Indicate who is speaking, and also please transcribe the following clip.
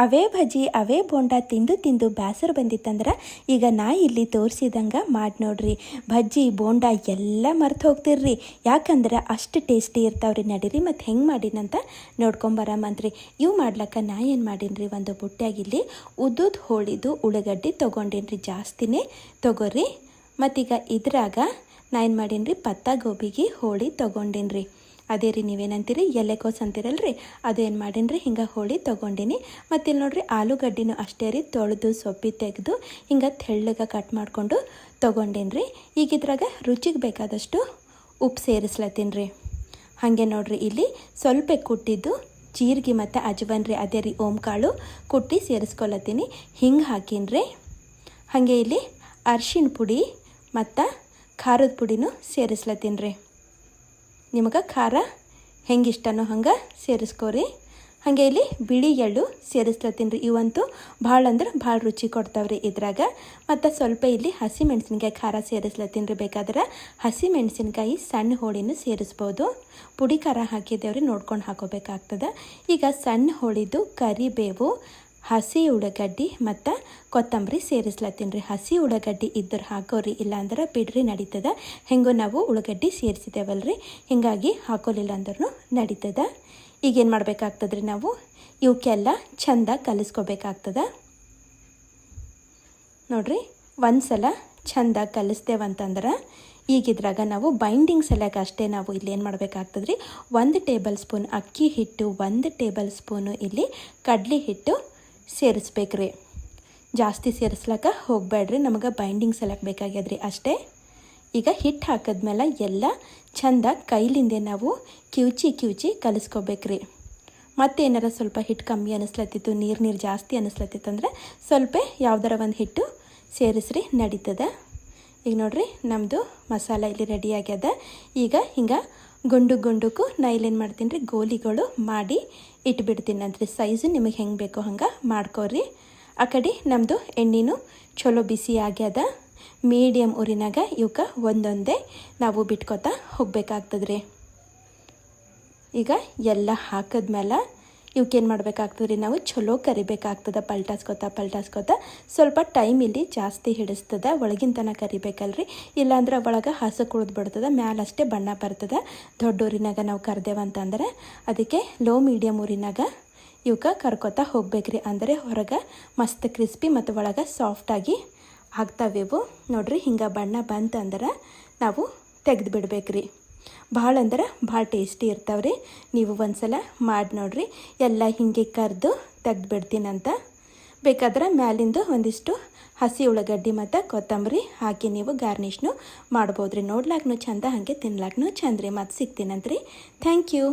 Speaker 1: ಅವೇ ಭಜಿ, ಅವೇ ಬೋಂಡ ತಿಂದು ತಿಂದು ಬ್ಯಾಸರು ಬಂದಿತ್ತಂದ್ರೆ ಈಗ ನಾ ಇಲ್ಲಿ ತೋರಿಸಿದಂಗೆ ಮಾಡಿ ನೋಡ್ರಿ. ಭಜ್ಜಿ, ಬೋಂಡ ಎಲ್ಲ ಮರ್ತು ಹೋಗ್ತಿರ್ರಿ. ಯಾಕಂದ್ರೆ ಅಷ್ಟು ಟೇಸ್ಟಿ ಇರ್ತಾವ್ರಿ ನಡೀರಿ ಮತ್ತು ಹೆಂಗೆ ಮಾಡಿನಂತ ನೋಡ್ಕೊಂಬರಮಂತ್ರಿ ಇವು ಮಾಡ್ಲಕ್ಕ ನಾ ಏನು ಮಾಡೀನಿ ಒಂದು ಬುಟ್ಟಿಯಾಗಿಲ್ಲಿ ಉದ್ದುದ್ ಹೋಳಿದು ಉಳ್ಳಗಡ್ಡಿ ತೊಗೊಂಡೇನ್ರಿ ಜಾಸ್ತಿನೇ ತೊಗೊರಿ. ಮತ್ತೀಗ ಇದ್ರಾಗ ನಾ ಏನು ಮಾಡೀನಿ ರೀ ಪತ್ತ ಗೋಬಿಗೆ ಹೋಳಿ ತೊಗೊಂಡೇನ್ರಿ. ಅದೇ ರೀ ನೀವೇನಂತೀರಿ? ಎಲೆಕೋಸು ಅಂತೀರಲ್ರಿ? ಅದೇನು ಮಾಡೀನಿ ಹಿಂಗೆ ಹೋಳಿ ತೊಗೊಂಡಿನಿ. ಮತ್ತು ಇಲ್ಲಿ ನೋಡಿರಿ ಆಲೂಗಡ್ಡಿನೂ ಅಷ್ಟೇ ರೀ. ತೊಳೆದು ಸೊಪ್ಪಿ ತೆಗೆದು ಹಿಂಗೆ ತೆಳ್ಳಗೆ ಕಟ್ ಮಾಡಿಕೊಂಡು ತೊಗೊಂಡೇನಿ ರೀ ಈಗ ಇದ್ರಾಗ ರುಚಿಗೆ ಬೇಕಾದಷ್ಟು ಉಪ್ಪು ಸೇರಿಸ್ಲತ್ತೀನಿ ರೀ. ಹಾಗೆ ನೋಡಿರಿ ಇಲ್ಲಿ ಸ್ವಲ್ಪ ಕುಟ್ಟಿದ್ದು ಜೀರಿಗೆ ಮತ್ತು ಅಜ್ವನ್ ರೀ. ಅದೇ ರೀ ಓಂಕಾಳು ಕುಟ್ಟಿ ಸೇರಿಸ್ಕೊಳತ್ತೀನಿ ಹಿಂಗೆ ಹಾಕೀನಿ ರೀ ಹಾಗೆ ಇಲ್ಲಿ ಅರ್ಶಿಣ ಪುಡಿ ಮತ್ತು ಖಾರದ ಪುಡಿನೂ ಸೇರಿಸ್ಲತ್ತೀನಿ ರೀ. ನಿಮಗೆ ಖಾರ ಹೆಂಗಿಷ್ಟನೋ ಹಂಗೆ ಸೇರಿಸ್ಕೋರಿ. ಹಾಗೆ ಇಲ್ಲಿ ಬಿಳಿ ಎಳ್ಳು ಸೇರಿಸ್ಲತ್ತೀನಿ ರೀ. ಇವಂತೂ ಭಾಳ ಅಂದ್ರೆ ಭಾಳ ರುಚಿ ಕೊಡ್ತಾವ್ರಿ ಇದ್ರಾಗ. ಮತ್ತು ಸ್ವಲ್ಪ ಇಲ್ಲಿ ಹಸಿ ಮೆಣಸಿನ್ಕಾಯಿ ಖಾರ ಸೇರಿಸ್ಲತ್ತೀನಿ ರೀ. ಬೇಕಾದ್ರೆ ಹಸಿ ಮೆಣಸಿನ್ಕಾಯಿ ಸಣ್ಣ ಹೋಳಿನೂ ಸೇರಿಸ್ಬೋದು. ಪುಡಿ ಖಾರ ಹಾಕಿದ್ದೇವ್ರಿ, ನೋಡ್ಕೊಂಡು ಹಾಕೋಬೇಕಾಗ್ತದೆ. ಈಗ ಸಣ್ಣ ಹೋಳಿದು ಕರಿಬೇವು ಹಸಿ ಉಳ್ಳಾಗಡ್ಡಿ ಮತ್ತು ಕೊತ್ತಂಬರಿ ಸೇರಿಸ್ಲತ್ತೀನಿ ರೀ ಹಸಿ ಉಳ್ಳಾಗಡ್ಡಿ ಇದ್ದರೆ ಹಾಕೋರಿ, ಇಲ್ಲಾಂದ್ರೆ ಬಿಡ್ರಿ ನಡೀತದ. ಹೆಂಗೋ ನಾವು ಉಳ್ಳಾಗಡ್ಡಿ ಸೇರಿಸಿದ್ದೇವಲ್ರಿ ಹೀಗಾಗಿ ಹಾಕೋಲಿಲ್ಲ ಅಂದ್ರೂ ನಡೀತದ. ಈಗೇನು ಮಾಡ್ಬೇಕಾಗ್ತದ್ರಿ ನಾವು? ಇವಕ್ಕೆಲ್ಲ ಚಂದ ಕಲಿಸ್ಕೋಬೇಕಾಗ್ತದ. ನೋಡ್ರಿ ಒಂದು ಸಲ ಚಂದ ಕಲಿಸ್ತೇವಂತಂದ್ರೆ ಈಗಿದ್ರಾಗ ನಾವು ಬೈಂಡಿಂಗ್ ಸಲಕ್ಕೆ ಅಷ್ಟೇ ನಾವು ಇಲ್ಲಿ ಏನು ಮಾಡಬೇಕಾಗ್ತದ್ರಿ. ಒಂದು ಟೇಬಲ್ ಸ್ಪೂನ್ ಅಕ್ಕಿ ಹಿಟ್ಟು, ಒಂದು ಟೇಬಲ್ ಸ್ಪೂನು ಇಲ್ಲಿ ಕಡಲೆ ಹಿಟ್ಟು ಸೇರಿಸ್ಬೇಕ್ರಿ. ಜಾಸ್ತಿ ಸೇರಿಸ್ಲಕ್ಕ ಹೋಗಬೇಡ್ರಿ, ನಮಗೆ ಬೈಂಡಿಂಗ್ ಸೆಲೆಕ್ಟ್ ಬೇಕಾಗ್ಯದ್ರಿ ಅಷ್ಟೇ. ಈಗ ಹಿಟ್ಟು ಹಾಕಿದ್ಮೇಲೆ ಎಲ್ಲ ಚಂದ ಕೈಲಿಂದೆ ನಾವು ಕಿವುಚಿ ಕಿವುಚಿ ಕಲಿಸ್ಕೋಬೇಕ್ರಿ. ಏನಾರ ಸ್ವಲ್ಪ ಹಿಟ್ಟು ಕಮ್ಮಿ ಅನಿಸ್ಲತ್ತಿತ್ತು, ನೀರು ನೀರು ಜಾಸ್ತಿ ಅನಿಸ್ಲತ್ತಿತ್ತು ಅಂದರೆ ಸ್ವಲ್ಪ ಯಾವ್ದಾರ ಒಂದು ಹಿಟ್ಟು ಸೇರಿಸ್ರಿ ನಡೀತದೆ. ಈಗ ನೋಡ್ರಿ ನಮ್ಮದು ಮಸಾಲ ಇಲ್ಲಿ ರೆಡಿ ಆಗ್ಯದ. ಈಗ ಹಿಂಗೆ ಗುಂಡು ಗುಂಡುಕು ನಾ ಇಲ್ಲೇನು ಮಾಡ್ತೀನಿ ರೀ, ಗೋಲಿಗಳು ಮಾಡಿ ಇಟ್ಬಿಡ್ತೀನಿ ಅಂದ್ರೆ. ಸೈಜು ನಿಮಗೆ ಹೆಂಗೆ ಬೇಕೋ ಹಂಗೆ ಮಾಡ್ಕೋರಿ. ಆ ಕಡೆ ನಮ್ಮದು ಎಣ್ಣೆನೂ ಚಲೋ ಬಿಸಿ ಆಗ್ಯದ. ಮೀಡಿಯಮ್ ಊರಿನಾಗ ಇವಕ್ಕೆ ಒಂದೊಂದೇ ನಾವು ಬಿಟ್ಕೋತಾ ಹೋಗ್ಬೇಕಾಗ್ತದ್ರಿ. ಈಗ ಎಲ್ಲ ಹಾಕಿದ್ಮೇಲೆ ಇವಕ್ಕೇನು ಮಾಡಬೇಕಾಗ್ತದೆ ರೀ ನಾವು? ಚಲೋ ಕರಿಬೇಕಾಗ್ತದೆ ಪಲ್ಟಾಸ್ಕೊತಾ ಪಲ್ಟಾಸ್ಕೊತಾ. ಸ್ವಲ್ಪ ಟೈಮ್ ಇಲ್ಲಿ ಜಾಸ್ತಿ ಹಿಡಿಸ್ತದೆ ಒಳಗಿನ ತನಕ ಕರಿಬೇಕಲ್ರಿ. ಇಲ್ಲಾಂದ್ರೆ ಒಳಗೆ ಹಸು ಕುಳಿದು ಬಿಡ್ತದೆ, ಮ್ಯಾಲಷ್ಟೇ ಬಣ್ಣ ಬರ್ತದೆ. ದೊಡ್ಡ ಊರಿನಾಗ ನಾವು ಕರ್ದೇವಂತಂದ್ರೆ ಅದಕ್ಕೆ ಲೋ ಮೀಡಿಯಮ್ ಊರಿನಾಗ ಇವಕ್ಕೆ ಕರ್ಕೊತಾ ಹೋಗ್ಬೇಕ್ರಿ. ಅಂದರೆ ಹೊರಗೆ ಮಸ್ತ್ ಕ್ರಿಸ್ಪಿ ಮತ್ತು ಒಳಗೆ ಸಾಫ್ಟಾಗಿ ಆಗ್ತಾವಿವು ನೋಡ್ರಿ ಹಿಂಗೆ ಬಣ್ಣ ಬಂತಂದ್ರೆ ನಾವು ತೆಗೆದು ಬಿಡ್ಬೇಕ್ರಿ. ಭಾಳ ಅಂದ್ರೆ ಭಾಳ ಟೇಸ್ಟಿ ಇರ್ತಾವೆ ರೀ ನೀವು ಒಂದ್ಸಲ ಮಾಡಿ ನೋಡ್ರಿ. ಎಲ್ಲ ಹಿಂಗೆ ಕರೆದು ತೆಗ್ದು ಬಿಡ್ತೀನಂತ ಬೇಕಾದ್ರೆ ಮ್ಯಾಲಿಂದು ಒಂದಿಷ್ಟು ಹಸಿ ಉಳ್ಳಾಗಡ್ಡಿ ಮತ್ತು ಕೊತ್ತಂಬರಿ ಹಾಕಿ ನೀವು ಗಾರ್ನಿಷ್ನು ಮಾಡ್ಬೋದು ರೀ ನೋಡ್ಲಾಕ್ನು ಚಂದ, ಹಾಗೆ ತಿನ್ಲಾಕ್ನು ಚಂದ ರೀ ಮತ್ತು ಸಿಗ್ತೀನಂತ್ರಿ. Thank you.